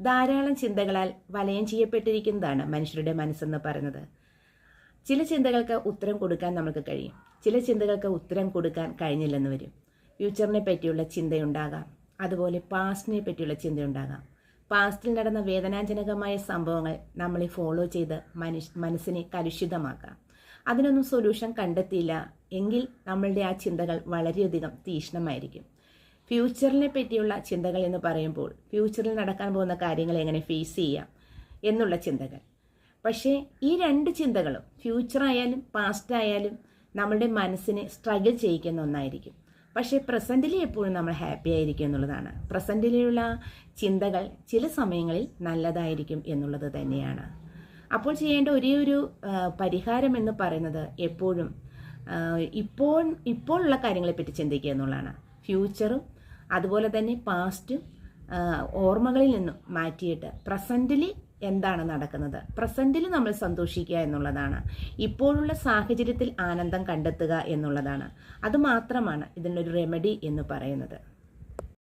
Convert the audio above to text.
ധാരാളം ചിന്തകളാൽ വലയം ചെയ്യപ്പെട്ടിരിക്കുന്നതാണ് മനുഷ്യരുടെ മനസ്സെന്ന് പറയുന്നത്. ചില ചിന്തകൾക്ക് ഉത്തരം കൊടുക്കാൻ നമുക്ക് കഴിയും. ചില ചിന്തകൾക്ക് ഉത്തരം കൊടുക്കാൻ കഴിഞ്ഞില്ലെന്ന് വരും. ഫ്യൂച്ചറിനെ പറ്റിയുള്ള ചിന്തയുണ്ടാകാം. അതുപോലെ പാസ്റ്റിനെ പറ്റിയുള്ള ചിന്തയുണ്ടാകാം. പാസ്റ്റിൽ നടന്ന വേദനാജനകമായ സംഭവങ്ങൾ നമ്മളെ ഫോളോ ചെയ്ത് മനുഷ്യ മനസ്സിനെ കലുഷിതമാക്കാം. അതിനൊന്നും സൊല്യൂഷൻ കണ്ടെത്തിയില്ല. എങ്കിൽ നമ്മളുടെ ആ ചിന്തകൾ വളരെയധികം തീക്ഷ്ണമായിരിക്കും. ഫ്യൂച്ചറിനെ പറ്റിയുള്ള ചിന്തകൾ എന്ന് പറയുമ്പോൾ ഫ്യൂച്ചറിൽ നടക്കാൻ പോകുന്ന കാര്യങ്ങൾ എങ്ങനെ ഫേസ് ചെയ്യാം എന്നുള്ള ചിന്തകൾ. പക്ഷേ ഈ രണ്ട് ചിന്തകളും ഫ്യൂച്ചർ ആയാലും പാസ്റ്റ് ആയാലും നമ്മളുടെ മനസ്സിനെ സ്ട്രഗിൾ ചെയ്യിക്കുന്ന ഒന്നായിരിക്കും. പക്ഷേ പ്രസന്റിൽ എപ്പോഴും നമ്മൾ ഹാപ്പി ആയിരിക്കും എന്നുള്ളതാണ്. പ്രസന്റിലുള്ള ചിന്തകൾ ചില സമയങ്ങളിൽ നല്ലതായിരിക്കും എന്നുള്ളത് തന്നെയാണ്. അപ്പോൾ ചെയ്യേണ്ട ഒരേ ഒരു പരിഹാരം എന്ന് പറയുന്നത് എപ്പോഴും ഇപ്പോൾ ഇപ്പോഴുള്ള കാര്യങ്ങളെപ്പറ്റി ചിന്തിക്കുക എന്നുള്ളതാണ്. ഫ്യൂച്ചറും അതുപോലെ തന്നെ പാസ്റ്റ് ഓർമ്മകളിൽ നിന്നും മാറ്റിയിട്ട് പ്രസന്റിൽ എന്താണ് നടക്കുന്നത്? പ്രസന്റിൽ നമ്മൾ സന്തോഷിക്കുക എന്നുള്ളതാണ്. ഇപ്പോഴുള്ള സാഹചര്യത്തിൽ ആനന്ദം കണ്ടെത്തുക എന്നുള്ളതാണ്. അതുമാത്രമാണ് ഇതിനൊരു റെമഡി എന്ന് പറയുന്നത്.